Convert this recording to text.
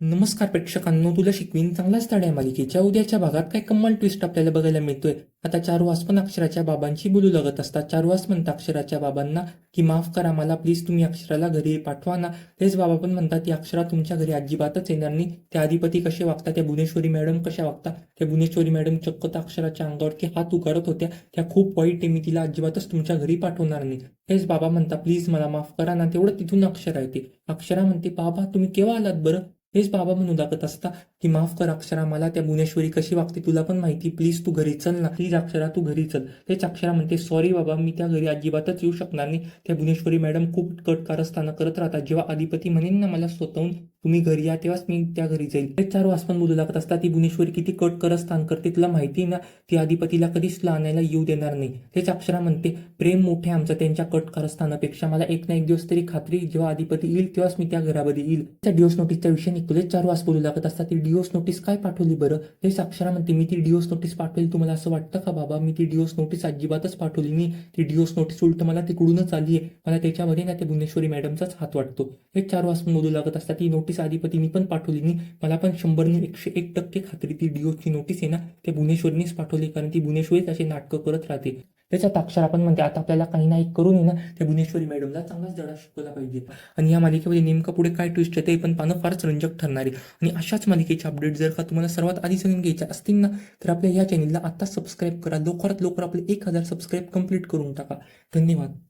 नमस्कार प्रेक्षकांनो तुला शिकवीन चांगलाच धडा आहे. मालिकेच्या उद्याच्या भागात काय कमाल ट्विस्ट आपल्याला बघायला मिळतोय. आता चारुवास पण अक्षराच्या बाबांशी बोलू लागत असतात. चारुवास म्हणतात अक्षराच्या बाबांना की माफ करा मला प्लीज तुम्ही अक्षराला घरी पाठवा ना. तेच बाबा पण म्हणतात की अक्षरा तुमच्या घरी अजिबातच येणार नाही. त्या अधिपती कसे वागतात? त्या भुवनेश्वरी मॅडम कशा वागतात? त्या भुवनेश्वरी मॅडम चक्क त्या अक्षराच्या अंगावरती हात उगारत होत्या. त्या खूप वाईट आहे. मी तिला अजिबातच तुमच्या घरी पाठवणार नाही. हेच बाबा म्हणता प्लीज मला माफ करा ना. तेवढं तिथून अक्षरा येते अक्षरा म्हणते बाबा तुम्ही केव्हा आलात बरं? हेच बाबा म्हणून दाखवत असता की माफ कर अक्षरा मला त्या भुवनेश्वरी कशी वागते तुला पण माहिती. प्लीज तू घरी चल ना. प्लीज अक्षरा तू घरी चल. तेच अक्षरा म्हणते सॉरी बाबा मी त्या घरी अजिबातच येऊ शकणार नाही. त्या भुवनेश्वरी मॅडम खूप कट कारस्थानं करत राहतात. जेव्हा अधिपती म्हणेन ना मला स्वतःहून तुम्ही घरी या तेव्हाच मी त्या घरी जाईल. ते चार वाजपण बोलू लागत असतात. ती भुवनेश्वरी किती कट करस्थान करते तुला माहिती ना? ती अधिपतीला कधीच तुला आणायला येऊ देणार नाही. तेच अक्षरा म्हणते प्रेम मोठे आमचं त्यांच्या कट कारस्थानापेक्षा. मला एक ना एक दिवस तरी खात्री जेव्हा अधिपती येईल तेव्हाच मी त्या घरामध्ये येईल. त्या दिवस नोटीसच्या विषयाने तुलेच चार वाज बोलू लागत असतात. ती डिओस नोटीस काय पाठवली बरं? हे साक्षरा म्हणते मी ती डिओस नोटीस पाठवेल तुम्हाला असं वाटतं का बाबा? मी ती डिओस नोटीस अजिबातच पाठवली मी ती डिओस नोटीस उलट मला तिकडूनच आली आहे. मला त्याच्यामध्ये ना त्या भुवनेश्वरी मॅडमचाच हात वाटतो. हे चार वास बोलू लागत असतात. ती नोटीस अधिपतीनी पण पाठवली नाही. मला पण शंभरने एकशे एक टक्के खात्री ती डिओची नोटीस आहे ना ते भुवनेश्वरीनेच पाठवली कारण ती भुवनेश्वरीच असे नाटकं करत राहते. त्याच्यात अक्षर आपण म्हणते आता आपल्याला काही नाही करून ना. त्या भुवनेश्वरी मॅडमला चांगलाच धडा शिकवला पाहिजे. आणि या मालिकेमध्ये नेमकं पुढे काय ट्विस्ट आहे ते पण पानं फारच रंजक ठरणार आहे. आणि अशाच मालिकेचे अपडेट जर का तुम्हाला सर्वात आधी जाणून घ्यायचे असतील ना तर आपल्या या चॅनलला आता सबस्क्राईब करा. लवकरात लवकर आपले एक हजार सबस्क्राईब कंप्लीट करून टाका. धन्यवाद.